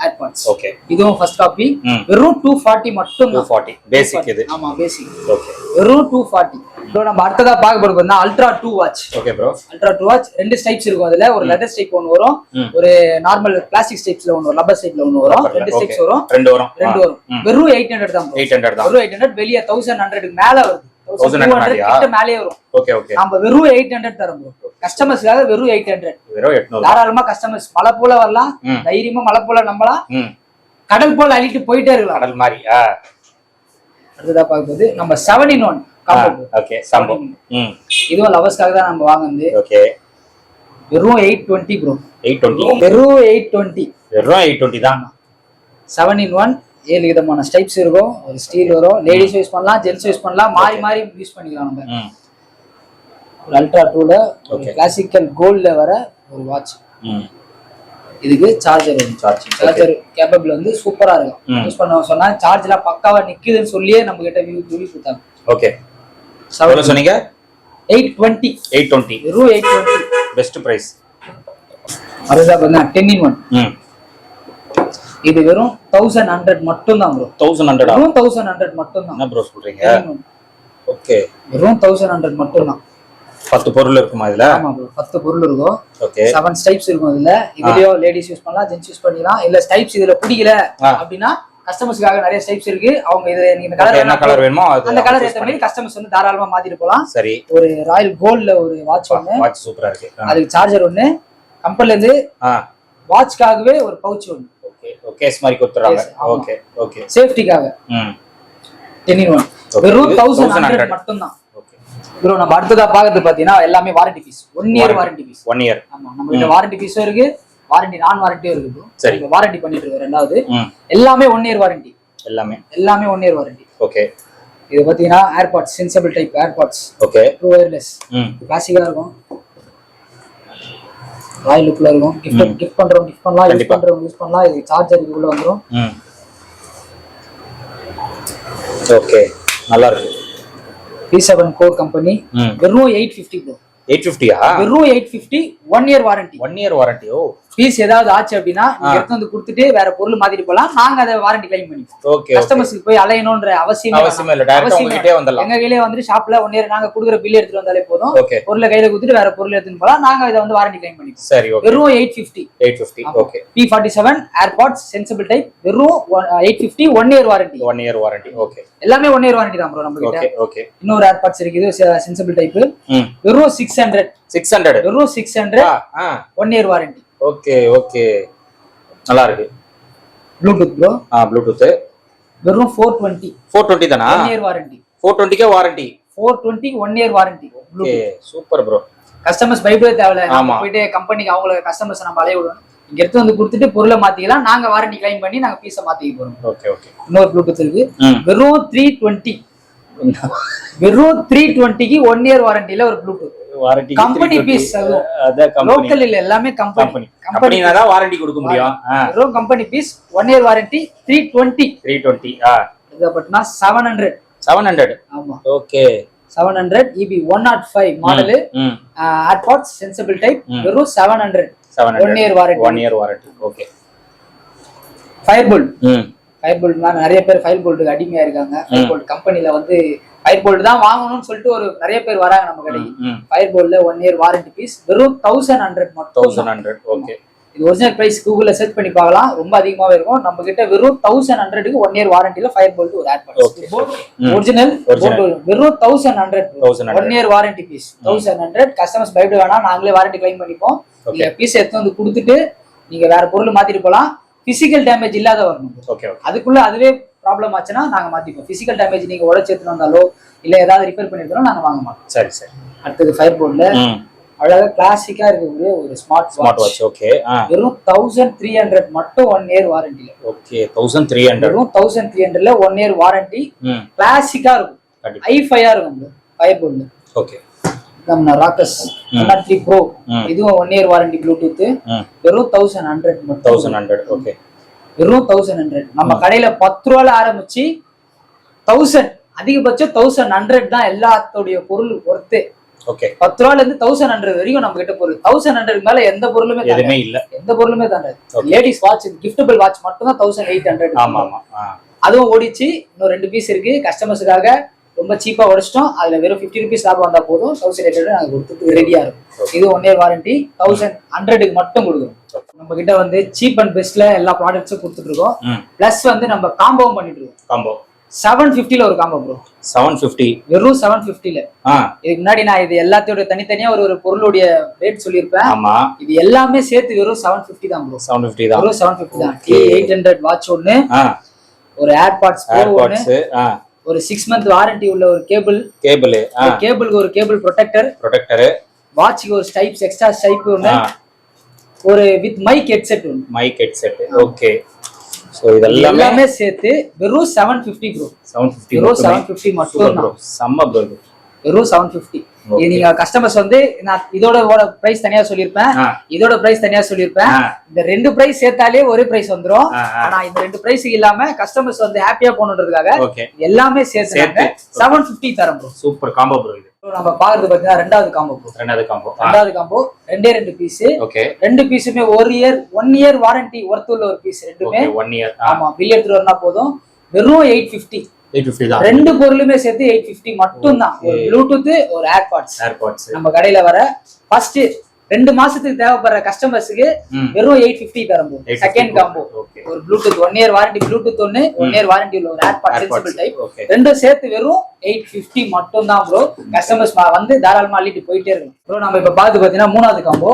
[SPEAKER 1] ஏர்பாட்ஸ்
[SPEAKER 2] ஓகே
[SPEAKER 1] இதுவும் ஃபர்ஸ்ட் காப்பி வெறும் டூ ஃபார்ட்டி மட்டும்
[SPEAKER 2] டூ ஃபார்ட்டி பேசிக் இது.
[SPEAKER 1] ஆமா பேசிக்
[SPEAKER 2] ஓகே
[SPEAKER 1] வெறும் டூ ஃபார்ட்டி இப்போ நம்ம அடுத்ததா பார்க்க போறது வந்து ultra two watch
[SPEAKER 2] okay bro
[SPEAKER 1] ultra two watch ரெண்டு ஸ்டைப்ஸ் இருக்கும் அதுல. ஒரு லெதர் ஸ்டைப் ஒன்று வரும். ஒரு நார்மல் பிளாஸ்டிக் ஸ்டைப்ஸ்ல ஒன்று வரும் ரப்பர் ஸ்டைப்ல ஒன்று வரும். ரெண்டு ஸ்டைப்ஸ் வரும்.
[SPEAKER 2] ரெண்டு வரும்.
[SPEAKER 1] ரெண்டு வரும். வெறும் எயிட் ஹண்ட்ரட் தான்.
[SPEAKER 2] எயிட் ஹண்ட்ரட் தான்.
[SPEAKER 1] வெறும் எயிட் ஹண்ட்ரட் வெளியே தௌசண்ட் ஹண்ட்ரடுக்கு மேல வருது.
[SPEAKER 2] 1200
[SPEAKER 1] 200
[SPEAKER 2] மேலயா?
[SPEAKER 1] கிட்ட மேலேயே வரும்.
[SPEAKER 2] ஓகே ஓகே
[SPEAKER 1] நம்ம வெறும் எயிட் ஹண்ட்ரட் தரோம் ப்ரோ கஸ்டமர்ஸ்க்காக வெறும் எயிட் ஹண்ட்ரட்
[SPEAKER 2] வெறும் எட்நூறு.
[SPEAKER 1] தாராளமா கஸ்டமர்ஸ் மலை போல வரலாம். தைரியமா மலை போல நம்பலாம். கடல் போல அள்ளிட்டு போயிட்டே இருக்கலாம்.
[SPEAKER 2] கடல் மாதிரி ஆ.
[SPEAKER 1] அடுத்ததா பார்க்கும்போது நம்ம செவன் இன் ஒன்
[SPEAKER 2] ஓகே
[SPEAKER 1] இதுவும் லவர்ஸ்க்காக தான் நம்ம
[SPEAKER 2] ஓகே
[SPEAKER 1] வெறும் eight twenty bro
[SPEAKER 2] eight twenty
[SPEAKER 1] வெறும் எயிட் டுவெண்ட்டி
[SPEAKER 2] வெறும் எயிட் டுவெண்ட்டி தான்.
[SPEAKER 1] செவன் இன் ஒன் ஏழு விதமான ஸ்டைப்ஸ் இருக்கும். ஒரு ஸ்டீல் வரும். லேடிஸ் யூஸ் பண்ணலாம் ஜென்ஸ் யூஸ் பண்ணலாம். மாறி மாறி யூஸ் பண்ணிக்கலாம் நம்ம. ஒரு அல்ட்ரா டூல ஒரு. கிளாசிக்கல் கோல்ட்ல வர ஒரு வாட்ச்
[SPEAKER 2] ம்.
[SPEAKER 1] இதுக்கு சார்ஜர் வரும்
[SPEAKER 2] okay.
[SPEAKER 1] சார்ஜர் கேப்பபிள் வந்து சூப்பரா இருக்கும். யூஸ் பண்ண சொன்னா சார்ஜ்லாம் பக்காவா நிக்குதுன்னு சொல்லியே நம்ம கிட்ட வியூ வியூ கொடுத்தாங்க.
[SPEAKER 2] ஓகே எவ்வளோ சொன்னீங்க?
[SPEAKER 1] எயிட் டுவெண்ட்டி
[SPEAKER 2] எயிட் டுவெண்ட்டி
[SPEAKER 1] வெறும் எயிட் டுவெண்ட்டி
[SPEAKER 2] பெஸ்ட் ப்ரைஸ்
[SPEAKER 1] அதுதான் பார்த்தீங்கன்னா டென் இன் ஒன்
[SPEAKER 2] ம்.
[SPEAKER 1] இது வெறும் தௌசண்ட் ஹண்ட்ரட் மட்டும் தான் ப்ரோ
[SPEAKER 2] தௌசண்ட் ஹண்ட்ரடா
[SPEAKER 1] வெறும் தௌசண்ட் ஹண்ட்ரட் மட்டும் தான்
[SPEAKER 2] என்ன ப்ரோ சொல்றீங்க? ஓகே
[SPEAKER 1] வெறும் தௌசண்ட் ஹண்ட்ரட் மட்டும் தான்
[SPEAKER 2] பத்து பொருள் இருக்குமா இதுல?
[SPEAKER 1] ஆமா ப்ரோ பத்து பொருள் இருக்கும்.
[SPEAKER 2] ஓகே
[SPEAKER 1] செவன் ஸ்டைப்ஸ் இருக்கும் இதுல. இதுலயும் லேடிஸ் யூஸ் பண்ணலாம் ஜென்ஸ் யூஸ் பண்ணிக்கலாம். இல்ல ஸ்டைப்ஸ் இதுல பிடிக்கல. அப்படின்னா கஸ்டமர்ஸ்க்காக நிறைய ஸ்டைப்ஸ் இருக்கு. அவங்க நீங்க இந்த கலர்
[SPEAKER 2] என்ன கலர் வேணுமோ
[SPEAKER 1] அந்த கலர் ஏற்ற மாதிரி. கஸ்டமர்ஸ் வந்து தாராளமா மாத்திட்டு போலாம்.
[SPEAKER 2] சரி.
[SPEAKER 1] ஒரு ராயல் கோல்ட்ல ஒரு வாட்ச் ஒண்ணு.
[SPEAKER 2] வாட்ச் சூப்பரா இருக்கு.
[SPEAKER 1] அதுக்கு சார்ஜர் ஒண்ணு. கம்பெனில இருந்து வாட்ச்க்காகவே ஒரு பவுச் ஒண்ணு.
[SPEAKER 2] ஓகே கேஸ் மாதிரி கொடுத்துறாங்க. ஓகே ஓகே
[SPEAKER 1] சேஃப்டிக்காக டென் இன் ஒன் வெறும் தௌசண்ட்
[SPEAKER 2] 1100
[SPEAKER 1] ஹண்ட்ரட் மட்டும் தான்
[SPEAKER 2] ஓகே
[SPEAKER 1] ப்ரோ நம்ம அடுத்ததா பாக்குறது பாத்தீங்கன்னா எல்லாமே warranty piece one year warranty piece
[SPEAKER 2] one year
[SPEAKER 1] ஆமா நம்ம கிட்ட வாரண்டி பீஸும் இருக்கு. வாரண்டி நான் வாரண்டியும் இருக்கு.
[SPEAKER 2] சரி.
[SPEAKER 1] வாரண்டி பண்ணிட்டு இருக்கோம் ரெண்டாவது. எல்லாமே ஒன் இயர் வாரண்டி
[SPEAKER 2] எல்லாமே.
[SPEAKER 1] எல்லாமே ஒன் இயர் வாரண்டி
[SPEAKER 2] ஓகே
[SPEAKER 1] இது பாத்தீங்கன்னா AirPods sensible type AirPods
[SPEAKER 2] okay
[SPEAKER 1] true wireless கிளாசிக்கா இருக்கும். ராயல் லுக்ல இருக்கும் கிஃப்ட். கிஃப்ட் பண்றவங்க கிஃப்ட் பண்ணலாம் யூஸ். பண்றவங்க யூஸ் பண்ணலாம் இது சார்ஜர் இதுக்குள்ள வந்துரும்.
[SPEAKER 2] ஓகே. நல்லா இருக்கு.
[SPEAKER 1] பி செவன் கோர் கம்பெனி வெறும் எயிட் ஃபிஃப்டி ப்ரோ
[SPEAKER 2] எயிட் ஃபிஃப்டியா
[SPEAKER 1] வெறும் eight fifty one year warranty
[SPEAKER 2] one year warranty oh
[SPEAKER 1] piece ஏதாவது ஆச்சு அப்படின்னா எடுத்து வந்து கொடுத்துட்டு வேற பொருள் மாத்திட்டு போலாம். நாங்க அதை வாரண்டி கிளைம் பண்ணிப்போம்.
[SPEAKER 2] ஓகே
[SPEAKER 1] கஸ்டமர்ஸ்க்கு போய் அலையணும்ன்ற அவசியம்
[SPEAKER 2] அவசியம் இல்ல. டைரக்டா வந்துடலாம்.
[SPEAKER 1] எங்க கையிலே வந்துட்டு ஷாப்ல ஒன் இயர் நாங்க கொடுக்குற பில் எடுத்துட்டு வந்தாலே போதும். பொருளை கையில கொடுத்துட்டு வேற பொருள் எடுத்துட்டு போலாம். நாங்க இதை வந்து வாரண்டி கிளைம் பண்ணிப்போம்.
[SPEAKER 2] சரி ஓகே
[SPEAKER 1] வெறும் eight fifty
[SPEAKER 2] eight fifty okay
[SPEAKER 1] B forty seven AirPods sensible type வெறும் eight fifty one year warranty
[SPEAKER 2] one year warranty okay
[SPEAKER 1] எல்லாமே ஒன் இயர் வாரண்டி தான் ப்ரோ நம்ம கிட்ட
[SPEAKER 2] ஓகே ஓகே
[SPEAKER 1] இன்னொரு ஏர்பாட்ஸ் இருக்குது சென்சிபிள் டைப் வெறும் சிக்ஸ் ஹண்ட்ரட்
[SPEAKER 2] சிக்ஸ் ஹண்ட்ரட்
[SPEAKER 1] வெறும் six hundred one year warranty
[SPEAKER 2] okay okay. நல்லா இருக்கு.
[SPEAKER 1] ப்ளூடூத் ப்ரோ
[SPEAKER 2] ஆ ப்ளூடூத்
[SPEAKER 1] வெறும் ஃபோர் டுவெண்ட்டி
[SPEAKER 2] ஃபோர் டுவெண்ட்டி தானா?
[SPEAKER 1] One year warranty
[SPEAKER 2] four டுவெண்ட்டிக்கே warranty
[SPEAKER 1] four twenty one year warranty
[SPEAKER 2] okay super bro
[SPEAKER 1] customers பயப்படவே தேவையில்ல. போயிட்டு கம்பெனிக்கு அவங்கள கஸ்டமர்ஸ் நம்ம அலைய விடணும். இங்க எடுத்து வந்து கொடுத்துட்டு பொருளை மாத்திக்கலாம். நாங்க வாரண்டி கிளைம் பண்ணி நாங்க பீஸை மாத்திக்க போறோம்
[SPEAKER 2] ஓகே ஓகே.
[SPEAKER 1] இன்னொரு ப்ளூடூத் இருக்கு. வெறும் த்ரீ டுவெண்ட்டி வெறும் த்ரீ டுவெண்ட்டிக்கு ஒன் இயர் வாரண்டில ஒரு ப்ளூடூத்
[SPEAKER 2] வாரண்டி கம்பெனி
[SPEAKER 1] லோக்கல் இல்ல எல்லாமே கம்பெனி
[SPEAKER 2] கம்பெனி கம்பெனினா தான் வாரண்டி கொடுக்க முடியும்.
[SPEAKER 1] வெறும் company piece one year warranty three twenty
[SPEAKER 2] three twenty ஆ.
[SPEAKER 1] இதை ஹண்ட்ரட்
[SPEAKER 2] செவன் ஹண்ட்ரட்
[SPEAKER 1] ஆமா.
[SPEAKER 2] Okay.
[SPEAKER 1] Seven hundred EP one nought five model.
[SPEAKER 2] ம்
[SPEAKER 1] ஏர்பாட்ஸ் சென்சிபிள் டைப். வெறும் seven hundred
[SPEAKER 2] seven
[SPEAKER 1] one year warranty
[SPEAKER 2] one year warranty okay
[SPEAKER 1] Fire Boltt
[SPEAKER 2] ம்.
[SPEAKER 1] Fire போல்ட்னா நிறைய பேர் fire போல்ட்டுக்கு அடிமையா இருக்காங்க. ஃபயர் போல்ட் கம்பெனில வந்து ஃபயர் போல்ட் தான் வாங்கணும்னு சொல்லிட்டு ஒரு நிறைய பேர் வராங்க நம்ம கடைக்கு. ஃபயர் போல்ட்ல ஒன் இயர் வாரண்டி பீஸ் வெறும் தௌசண்ட் ஹண்ட்ரட் மட்டும்
[SPEAKER 2] தௌசண்ட் ஹண்ட்ரட் ஓகே
[SPEAKER 1] இது ஒரிஜினல் பிரைஸ் கூகுள்ல சர்ச் பண்ணி பார்க்கலாம். ரொம்ப அதிகமாவே இருக்கும். நம்ம கிட்ட வெறும் தௌசண்ட் ஹண்ட்ரடுக்கு ஒன் இயர் வாரண்டில ஃபயர் போல்ட் ஒரு
[SPEAKER 2] Okay.
[SPEAKER 1] ஏர்பாட்ஸ்
[SPEAKER 2] ம்.
[SPEAKER 1] ஒரிஜினல். வெறும் thousand hundred
[SPEAKER 2] 1100.
[SPEAKER 1] One year warranty piece thousand hundred customers பயப்பட வேணாம். நாங்களே வாரண்டி கிளைம் பண்ணிப்போம். நீங்க பீஸ் எடுத்து வந்து கொடுத்துட்டு நீங்க வேற பொருள் மாத்திட்டு போலாம். பிசிக்கல் டேமேஜ் இல்லாத வரணும். அதுக்குள்ள அதுவே ப்ராப்ளம் ஆச்சுன்னா நாங்க மாத்திப்போம். பிசிக்கல் டேமேஜ் நீங்க உடச்சு எடுத்துட்டு வந்தாலோ இல்ல ஏதாவது ரிப்பேர் பண்ணிருந்தாலும் நாங்க வாங்க மாட்டோம்.
[SPEAKER 2] சரி சரி.
[SPEAKER 1] அடுத்தது ஃபயர் போர்ட்ல
[SPEAKER 2] ம்.
[SPEAKER 1] அழகா கிளாசிக்கா இருக்கக்கூடிய ஒரு ஸ்மார்ட்
[SPEAKER 2] ஸ்மார்ட்
[SPEAKER 1] வாட்ச்
[SPEAKER 2] ஓகே
[SPEAKER 1] வெறும் தௌசண்ட் த்ரீ ஹண்ட்ரட் மட்டும் ஒன் இயர் வாரண்டில
[SPEAKER 2] ஓகே தௌசண்ட் த்ரீ ஹண்ட்ரட்
[SPEAKER 1] வெறும் தௌசண்ட் த்ரீ ஹண்ட்ரட்ல ஒன் இயர் வாரண்டி
[SPEAKER 2] ம்.
[SPEAKER 1] கிளாசிக்கா இருக்கும். ஐ ஃபையா இருக்கும் ஃபயர் போர்ட்ல
[SPEAKER 2] ஓகே
[SPEAKER 1] நம்ம ராக்கஸ். Three bro. இதுவும் ஒன் இயர் வாரண்டி ப்ளூடூத் வெறும் thousand hundred
[SPEAKER 2] thousand hundred okay
[SPEAKER 1] வெறும் தௌசண்ட் ஹண்ட்ரட் நம்ம கடையில பத்து ரூபால ஆரம்பிச்சு தௌசண்ட் அதிகபட்சம் தௌசண்ட் ஹண்ட்ரட் தான் எல்லாத்தோடைய பொருள் ஒர்த்து
[SPEAKER 2] ஓகே
[SPEAKER 1] பத்து ரூபால இருந்து தௌசண்ட் ஹண்ட்ரட் வரைக்கும் நம்ம கிட்ட பொருள். தௌசண்ட் ஹண்ட்ரட் மேல எந்த பொருளுமே.
[SPEAKER 2] எதுவுமே இல்ல.
[SPEAKER 1] எந்த பொருளுமே தாண்டாது. லேடிஸ் வாட்ச் கிஃப்டபிள் வாட்ச் மட்டும் தான் தௌசண்ட் எயிட் ஹண்ட்ரட்
[SPEAKER 2] ஆமா ஆமா
[SPEAKER 1] அதுவும் ஓடிச்சு இன்னும் ரெண்டு பீஸ் இருக்கு. கஸ்டமர்ஸுக்காக ரொம்ப சீப்பா உடைச்சிட்டோம். அதுல வெறும் ஃபிஃப்டி ருபீஸ் லாபம் வந்தா போதும். தௌசண்ட் எயிட் ஹண்ட்ரட் நாங்க கொடுத்துட்டு ரெடியா இருக்கும். இது ஒன் இயர் வாரண்டி தௌசண்ட் ஹண்ட்ரடுக்கு மட்டும் கொடுக்குறோம். நம்ம கிட்ட வந்து சீப் அண்ட் பெஸ்ட்ல எல்லா ப்ராடக்ட்ஸும் கொடுத்துட்டு இருக்கோம்.
[SPEAKER 2] ம்.
[SPEAKER 1] பிளஸ் வந்து நம்ம காம்போவும் பண்ணிட்டு இருக்கோம்.
[SPEAKER 2] காம்போ
[SPEAKER 1] செவன் ஃபிஃப்டில ஒரு காம்போ ப்ரோ
[SPEAKER 2] செவன் ஃபிஃப்டி
[SPEAKER 1] வெறும் செவன் ஃபிஃப்டில இதுக்கு முன்னாடி நான் இது எல்லாத்தையோட தனித்தனியா ஒரு ஒரு பொருளுடைய ரேட் சொல்லியிருப்பேன்.
[SPEAKER 2] ஆமா.
[SPEAKER 1] இது எல்லாமே சேர்த்து வெறும் செவன் ஃபிஃப்டி தான் ப்ரோ
[SPEAKER 2] செவன் ஃபிஃப்டி தான்.
[SPEAKER 1] வெறும் செவன் ஃபிஃப்டி தான். எயிட் ஹண்ட்ரட் வாட்ச் ஒன்னு ஒரு ஏர்பாட்ஸ் ஒன்னு ஒரு சிக்ஸ் மந்த் வாரண்டி உள்ள ஒரு கேபிள்
[SPEAKER 2] கேபிள்
[SPEAKER 1] கேபிளுக்கு ஒரு கேபிள் ப்ரொடெக்டர்
[SPEAKER 2] ப்ரொடெக்டர்
[SPEAKER 1] வாட்சுக்கு ஒரு ஸ்டைப்ஸ் எக்ஸ்ட்ரா ஸ்டைப் ஒன்று ஒரு வித் மைக் ஹெட்செட் ஒன்று
[SPEAKER 2] மைக் ஹெட்செட் ஓகே ஸோ இதெல்லாமே
[SPEAKER 1] எல்லாமே சேர்த்து வெறும் seven fifty bro
[SPEAKER 2] seven fifty
[SPEAKER 1] வெறும் செவன் ஃபிஃப்டி மட்டும்
[SPEAKER 2] செம்ம ப்ரோ
[SPEAKER 1] வெறும் செவன் ஃபிஃப்டி. இது நீங்க கஸ்டமர்ஸ் வந்து நான் இதோட பிரைஸ் தனியா சொல்லியிருப்பேன்
[SPEAKER 2] ஆ.
[SPEAKER 1] இதோட பிரைஸ் தனியா சொல்லியிருப்பேன்
[SPEAKER 2] ஆ.
[SPEAKER 1] இந்த ரெண்டு பிரைஸ் சேர்த்தாலே ஒரு பிரைஸ் வந்துரும். ஆனா இந்த ரெண்டு பிரைஸ் இல்லாம கஸ்டமர்ஸ் வந்து ஹாப்பியா போகணுன்றதுக்காக எல்லாமே சேர்த்து. செவன் ஃபிஃப்டி தரோம் ப்ரோ
[SPEAKER 2] சூப்பர் காம்போ ப்ரோ இது.
[SPEAKER 1] நம்ம பாக்குறது பாத்தீங்கன்னா ரெண்டாவது காம்போ
[SPEAKER 2] ரெண்டாவது காம்போ
[SPEAKER 1] ரெண்டாவது காம்போ ரெண்டே ரெண்டு பீஸ்
[SPEAKER 2] ஓகே
[SPEAKER 1] ரெண்டு பீஸுமே ஒரு year one year warranty worth உள்ள ஒரு பீஸ் ரெண்டுமே.
[SPEAKER 2] ஒன் இயர்
[SPEAKER 1] ஆமா பில் எடுத்துட்டு வரனா போதும். வெறும் எயிட் பிப்டி
[SPEAKER 2] எயிட் ஃபிஃப்டி தான்.
[SPEAKER 1] ரெண்டு பொருளுமே சேர்த்து எயிட் பிப்டி மட்டும் தான் ஒரு ப்ளூடூத் ஒரு ஏர்பாட்ஸ்
[SPEAKER 2] ஏர்பாட்ஸ்
[SPEAKER 1] நம்ம கடையில வர ஃபர்ஸ்ட் ரெண்டு மாசத்துக்கு தேவைப்படுற கஸ்டமர்ஸுக்கு வெறும் எயிட் பிப்டி தரம்போ செகண்ட் காம்போ ஒரு Bluetooth one year warranty Bluetooth ஒன்னு ஒன் இயர் வாரண்டி உள்ள ஒரு ஏர்பாட் சென்சிபிள் டைப் ரெண்டும் சேர்த்து வெறும் எயிட் பிப்டி மட்டும் தான் ப்ரோ கஸ்டமர்ஸ் வந்து தாராளமா அள்ளிட்டு போயிட்டே இருக்கும் ப்ரோ நம்ம இப்ப பார்த்து பாத்தீங்கன்னா மூணாவது காம்போ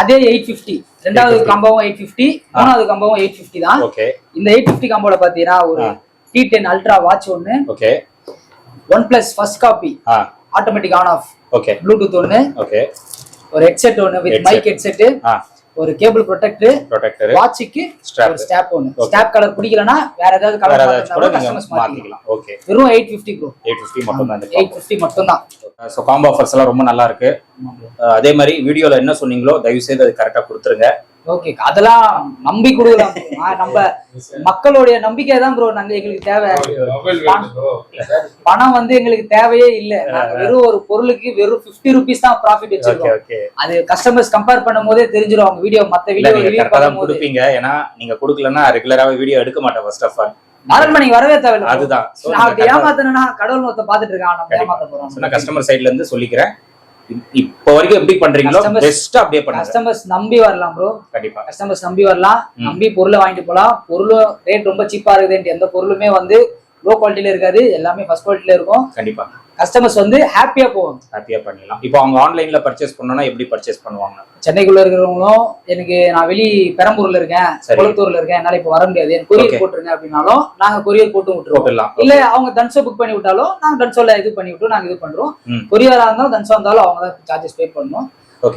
[SPEAKER 1] அதே எயிட் பிப்டி ரெண்டாவது காம்போவும் எயிட் பிப்டி மூணாவது காம்போவும் எயிட் பிப்டி தான். இந்த எயிட் பிப்டி காம்போல பாத்தீங்கன்னா ஒரு டி டென் அல்ட்ரா வாட்ச் ஒன்னு
[SPEAKER 2] okay
[SPEAKER 1] OnePlus first copy automatic on off
[SPEAKER 2] okay
[SPEAKER 1] Bluetooth ஒன்னு
[SPEAKER 2] ஓகே
[SPEAKER 1] ஒரு ஹெட்செட் ஒன்னு வித். மைக் ஹெட்செட் ஒரு கேபிள் ப்ரொடெக்டர்
[SPEAKER 2] ப்ரொடெக்டர்
[SPEAKER 1] வாட்சுக்கு. ஒரு ஸ்டாப்
[SPEAKER 2] Okay.
[SPEAKER 1] ஸ்டாப் கலர் பிடிக்கலனா வேற ஏதாவது கலர்
[SPEAKER 2] கூட
[SPEAKER 1] மாத்திக்கலாம்.
[SPEAKER 2] மாத்திக்கலாம். ஓகே
[SPEAKER 1] வெறும் eight fifty bro
[SPEAKER 2] eight fifty மட்டும் தான்
[SPEAKER 1] எயிட் பிப்டி மட்டும் தான்.
[SPEAKER 2] ஸோ காம்போ ஆஃபர்ஸ் எல்லாம் ரொம்ப நல்லா இருக்கு. அதே மாதிரி வீடியோல என்ன சொன்னீங்களோ தயவு செய்து அது கரெக்டாக கொடுத்துருங்க.
[SPEAKER 1] ஓகே அதெல்லாம் நம்பி கொடுக்கலாம் நம்ம மக்களுடைய நம்பிக்கை தான் ப்ரோ நாங்க எங்களுக்கு தேவை. பணம் வந்து எங்களுக்கு தேவையே இல்ல. வெறும் ஒரு பொருளுக்கு வெறும் 50 ருபீஸ் தான் ப்ராஃபிட் வச்சிருக்கோம். அது கஸ்டமர்ஸ் கம்பேர் பண்ணும் போதே தெரிஞ்சிடும் அவங்க வீடியோ மத்த வீடியோ
[SPEAKER 2] கொடுப்பீங்க. ஏன்னா நீங்க கொடுக்கலன்னா ரெகுலராவே வீடியோ எடுக்க மாட்டேன் ஃபர்ஸ்ட் ஆஃப் ஆல்
[SPEAKER 1] நீங்க வரவே தேவையில்ல.
[SPEAKER 2] அதுதான்.
[SPEAKER 1] ஏமாத்தணும்னா கடவுள் மொத்த பாத்துட்டு இருக்கான். நம்ம. ஏமாத்த போறோம்.
[SPEAKER 2] கஸ்டமர் சைடுல இருந்து சொல்லிக்கிறேன். இப்போ வரைக்கும் எப்படி பண்றீங்களோ பெஸ்டா அப்படியே பண்ணுங்க.
[SPEAKER 1] கஸ்டமர்ஸ் நம்பி வரலாம் ப்ரோ
[SPEAKER 2] கண்டிப்பா.
[SPEAKER 1] கஸ்டமர்ஸ் நம்பி வரலாம். நம்பி பொருளை வாங்கிட்டு போலாம். பொருளும் ரேட் ரொம்ப சீப்பா இருக்குதுன்ட்டு எந்த பொருளுமே வந்து லோ குவாலிட்டில இருக்காது. எல்லாமே ஃபர்ஸ்ட் குவாலிட்டில இருக்கும்.
[SPEAKER 2] கண்டிப்பா.
[SPEAKER 1] கஸ்டமர்ஸ் வந்து ஹாப்பியா போவாங்க.
[SPEAKER 2] ஹாப்பியா பண்ணிடலாம். இப்போ அவங்க ஆன்லைன்ல பர்ச்சேஸ் பண்ணனும்னா எப்படி பர்ச்சேஸ் பண்ணுவாங்க?
[SPEAKER 1] சென்னைக்குள்ள இருக்கிறவங்களும் எனக்கு நான் வெளி பெரம்பூர்ல இருக்கேன். குளத்தூர்ல இருக்கேன் என்னால இப்ப வர முடியாது. எனக்கு கொரியர். போட்டுருங்க அப்படின்னாலும் நாங்க கொரியர் போட்டு விட்டுருவோம். இல்ல அவங்க தன்சோ புக் பண்ணி விட்டாலும் நாங்க தன்சோல இது பண்ணி விட்டு நாங்க இது பண்றோம். கொரியரா இருந்தாலும் தன்சோ இருந்தாலும் அவங்க தான் சார்ஜஸ் பே பண்ணணும்.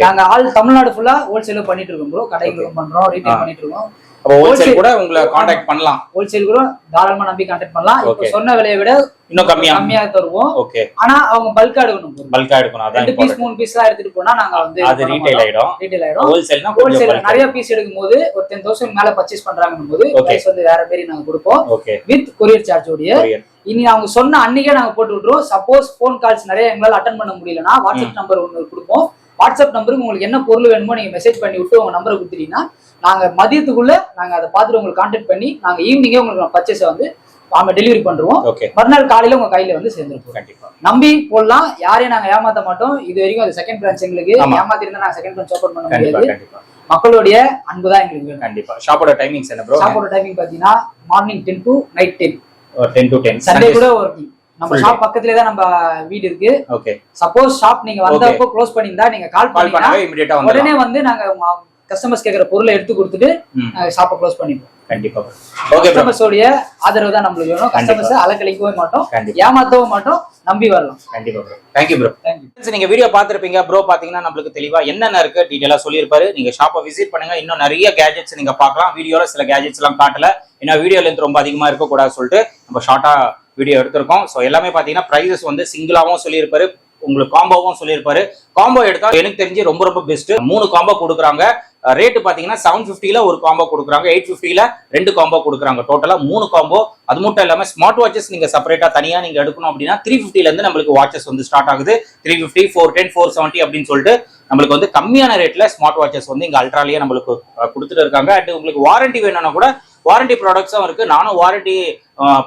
[SPEAKER 1] நாங்க ஆல் தமிழ்நாடு ஃபுல்லா ஹோல்சேலும் பண்ணிட்டு இருக்கோம் ப்ரோ கடைகளும் பண்றோம் ரீட்டைல். பண்ணிட்டு இருக்கோம்.
[SPEAKER 2] அப்போ ஹோல்சேல் கூட உங்களை காண்டாக்ட் பண்ணலாம்.
[SPEAKER 1] ஹோல்சேல் கூட தாராளமா நம்பி கான்டாக்ட் பண்ணலாம். இப்போ. சொன்ன விலையை விட
[SPEAKER 2] இன்னும் கம்மியா
[SPEAKER 1] கம்மியா தருவோம்.
[SPEAKER 2] ஓகே
[SPEAKER 1] ஆனா அவங்க பல்கா எடுக்கணும்.
[SPEAKER 2] பல்கா எடுக்கணும் அதான்
[SPEAKER 1] ரெண்டு பீஸ். மூணு பீஸ் எடுத்துட்டு போனா நாங்க வந்து
[SPEAKER 2] அது ரீட்டைல் ஆயிடும்.
[SPEAKER 1] ரீட்டைல் ஆயிடும்.
[SPEAKER 2] ஹோல்சேல்னா
[SPEAKER 1] ஹோல்சேல் நிறைய பீஸ் எடுக்கும் போது ஒரு டென் தௌசண்ட் மேல பர்ச்சேஸ் பண்றாங்கன்னும் போது. பிரைஸ் வந்து வேற மாரி நாங்க கொடுப்போம். வித் கொரியர் சார்ஜோடைய
[SPEAKER 2] கொரியர்
[SPEAKER 1] இனி அவங்க சொன்ன அன்னைக்கே நாங்க போட்டு விட்டுருவோம். சப்போஸ் ஃபோன் கால்ஸ் நிறைய எங்களால அட்டன் பண்ண முடியலன்னா வாட்ஸ்அப் நம்பர் ஒன்று கொடுப்போம். வாட்ஸ்அப் நம்பருக்கு உங்களுக்கு என்ன பொருள் வேணுமோ நீங்க மெசேஜ் பண்ணி விட்டு உங்க நம்பரை கொடுத்துட்டீங்கன்னா நாங்க மதியத்துக்குள்ள நாங்க அதை பார்த்துட்டு உங்களுக்கு கான்டாக்ட் பண்ணி நாங்க ஈவினிங்கே உங்களுக்கு பர்ச்சேஸை வந்து நாம டெலிவரி பண்றோம்.
[SPEAKER 2] ஓகே
[SPEAKER 1] மறுநாள் காலையில உங்க கையில வந்து சேர்ந்துருப்போம்
[SPEAKER 2] கண்டிப்பா.
[SPEAKER 1] நம்பி போடலாம். யாரையும் நாங்க ஏமாத்த மாட்டோம். இது வரைக்கும் அது செகண்ட் பிரான்ச் எங்களுக்கு. ஏமாத்தி இருந்தா நாங்க செகண்ட் பிரான்ச் ஓபன் பண்ண முடியாது. மக்களுடைய அன்பு தான் எங்களுக்கு
[SPEAKER 2] கண்டிப்பா. ஷாப்போட டைமிங்ஸ் என்ன ப்ரோ
[SPEAKER 1] ஷாப்போட டைமிங் பாத்தீங்கன்னா morning ten to night ten
[SPEAKER 2] ten to ten
[SPEAKER 1] Sunday கூட ஒர்க்கிங் நம்ம ஷாப் பக்கத்துலயே தான் நம்ம வீடு இருக்கு.
[SPEAKER 2] ஓகே
[SPEAKER 1] சப்போஸ் ஷாப் நீங்க வந்தப்போ க்ளோஸ் பண்ணியிருந்தா நீங்க கால் பண்ணீங்கன்னா
[SPEAKER 2] வந்துடலாம்
[SPEAKER 1] உடனே வந்து நாங்க கஸ்டமர்ஸ் கேக்குற பொருளை எடுத்து கொடுத்துட்டு. ஷாப்பை க்ளோஸ் பண்ணிடுவோம்.
[SPEAKER 2] கண்டிப்பா ஓகே ப்ரோ
[SPEAKER 1] கஸ்டமர்ஸோடைய ஆதரவு தான் நம்மளுக்கு வேணும். கஸ்டமர்ஸ் அலக்கழிக்கவே மாட்டோம். ஏமாத்தவும் மாட்டோம். நம்பி வரலாம்.
[SPEAKER 2] கண்டிப்பா bro thank you bro
[SPEAKER 1] thank you
[SPEAKER 2] நீங்க வீடியோ பார்த்திருப்பீங்க. ப்ரோ பாத்தீங்கன்னா நம்மளுக்கு தெளிவா என்னென்ன இருக்கு டீடைலா சொல்லியிருப்பாரு. நீங்க ஷாப்பை விசிட் பண்ணுங்க. இன்னும் நிறைய கேஜெட்ஸ் நீங்க பார்க்கலாம். வீடியோல சில கேஜெட்ஸ் எல்லாம் காட்டல. ஏன்னா வீடியோ லென்த் ரொம்ப அதிகமா இருக்க கூடாது சொல்லிட்டு நம்ம ஷார்ட்டா வீடியோ எடுத்திருக்கோம். ஸோ எல்லாமே பாத்தீங்கன்னா ப்ரைஸஸ் வந்து சிங்கிளாவும் சொல்லியிருப்பாரு. உங்களுக்கு காம்போவும் சொல்லியிருப்பாரு. காம்போ எடுத்தா எனக்கு தெரிஞ்சு ரொம்ப ரொம்ப பெஸ்ட் மூணு காம்போ கொடுக்குறாங்க. ரேட்டு பாத்தீங்கன்னா செவன் ஃபிஃப்டியில் ஒரு காம்போ கொடுக்குறாங்க. எயிட் ஃபிஃப்டியில் ரெண்டு காம்போ கொடுக்குறாங்க. டோட்டலா மூணு காம்போ அது மட்டும் இல்லாம ஸ்மார்ட் வாட்சஸ் நீங்க செப்பரேட்டா தனியா நீங்க எடுக்கணும் அப்படின்னா த்ரீ ஃபிஃப்டிலேருந்து நம்மளுக்கு வாட்சஸ் வந்து ஸ்டார்ட் ஆகுது. Three fifty four ten four seventy அப்படின்னு சொல்லிட்டு நம்மளுக்கு வந்து கம்மியான ரேட்ல ஸ்மார்ட் வாட்சஸ் வந்து இங்க அல்ட்ராலேயே நம்மளுக்கு கொடுத்துட்டு இருக்காங்க. அண்ட் உங்களுக்கு வாரண்டி வேணும்னா கூட வாரண்டி ப்ராடக்ட்ஸும் இருக்கு. நானும் வாரண்டி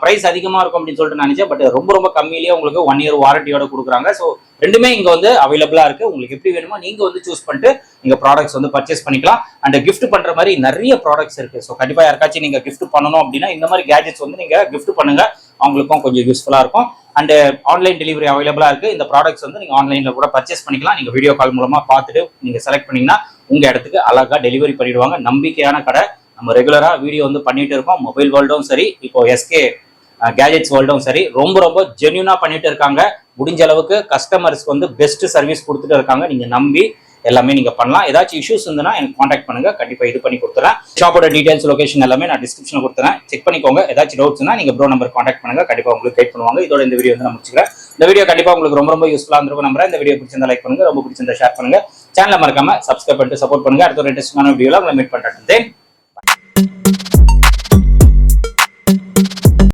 [SPEAKER 2] ப்ரைஸ் அதிகமாக இருக்கும் அப்படின்னு சொல்லிட்டு நினைச்சேன். பட் ரொம்ப ரொம்ப கம்மியிலேயே உங்களுக்கு ஒன் இயர் வாரண்டியோட கொடுக்குறாங்க. ஸோ ரெண்டுமே இங்கே வந்து அவைலபிளாக இருக்குது உங்களுக்கு எப்படி வேணுமோ நீங்கள் வந்து சூஸ் பண்ணிட்டு நீங்கள் ப்ராடக்ட்ஸ் வந்து பர்ச்சேஸ் பண்ணிக்கலாம். அண்ட் கிஃப்ட் பண்ணுற மாதிரி நிறைய ப்ராடக்ட்ஸ் இருக்குது ஸோ கண்டிப்பாக யாருக்காச்சும் நீங்கள் கிஃப்ட் பண்ணணும் அப்படின்னா இந்த மாதிரி கேஜெட்ஸ் வந்து நீங்கள் கிஃப்ட் பண்ணுங்கள் அவங்களுக்கும் கொஞ்சம் யூஸ்ஃபுல்லாக இருக்கும். அண்ட் ஆன்லைன் டெலிவரி அவைலபிளாக இருக்குது இந்த ப்ராடக்ட்ஸ் வந்து நீங்கள் ஆன்லைனில் கூட பர்ச்சேஸ் பண்ணிக்கலாம். நீங்கள் வீடியோ கால் மூலமாக பார்த்துட்டு நீங்கள் செலக்ட் பண்ணிங்கன்னா உங்கள் இடத்துக்கு அழகாக டெலிவரி பண்ணிடுவாங்க. நம்பிக்கையான கடை. நம்ம ரெகுலராக வீடியோ வந்து பண்ணிட்டு இருக்கோம். மொபைல் வேர்ல்டும் சரி இப்போ எஸ்கே கேஜெட்ஸ் வேர்ல்டும் சரி ரொம்ப ரொம்ப ஜென்யூனாக பண்ணிட்டு இருக்காங்க. முடிஞ்ச அளவுக்கு கஸ்டமர்ஸ்க்கு வந்து பெஸ்ட் சர்வீஸ் கொடுத்துட்டு இருக்காங்க. நீங்கள் நம்பி எல்லாமே நீங்கள் பண்ணலாம். ஏதாச்சும் இஷ்யூஸ் இருந்ததுன்னா எனக்கு காண்டாக்ட் பண்ணுங்க. கண்டிப்பாக இது பண்ணி கொடுத்துறேன். ஷாப்போட டீடைல்ஸ் லொகேஷன் எல்லாமே நான் டிஸ்கிரிப்ஷன் கொடுத்துறேன். செக் பண்ணிக்கோங்க. ஏதாச்சும் டவுட்ஸ்னா நீங்கள் ப்ரோ நம்பர் காண்டாக்ட் பண்ணுங்க. கண்டிப்பாக உங்களுக்கு கைட் பண்ணுவாங்க. இதோட இந்த வீடியோ வந்து நான் முடிச்சுக்கிறேன். இந்த வீடியோ கண்டிப்பாக உங்களுக்கு ரொம்ப ரொம்ப யூஸ்ஃபுல்லாக இருந்திருக்கும் நம்புறேன். இந்த வீடியோ பிடிச்சிருந்தா லைக் பண்ணுங்க. ரொம்ப பிடிச்சிருந்தா ஷேர் பண்ணுங்க. சேனலை மறக்காம சப்ஸ்கிரைப் பண்ணிட்டு சப்போர்ட் பண்ணுங்க. அடுத்த ஒரு இன்ட்ரெஸ்டிங்கான வீடியோவில் உங்களை மீட் பண்ணுறேன்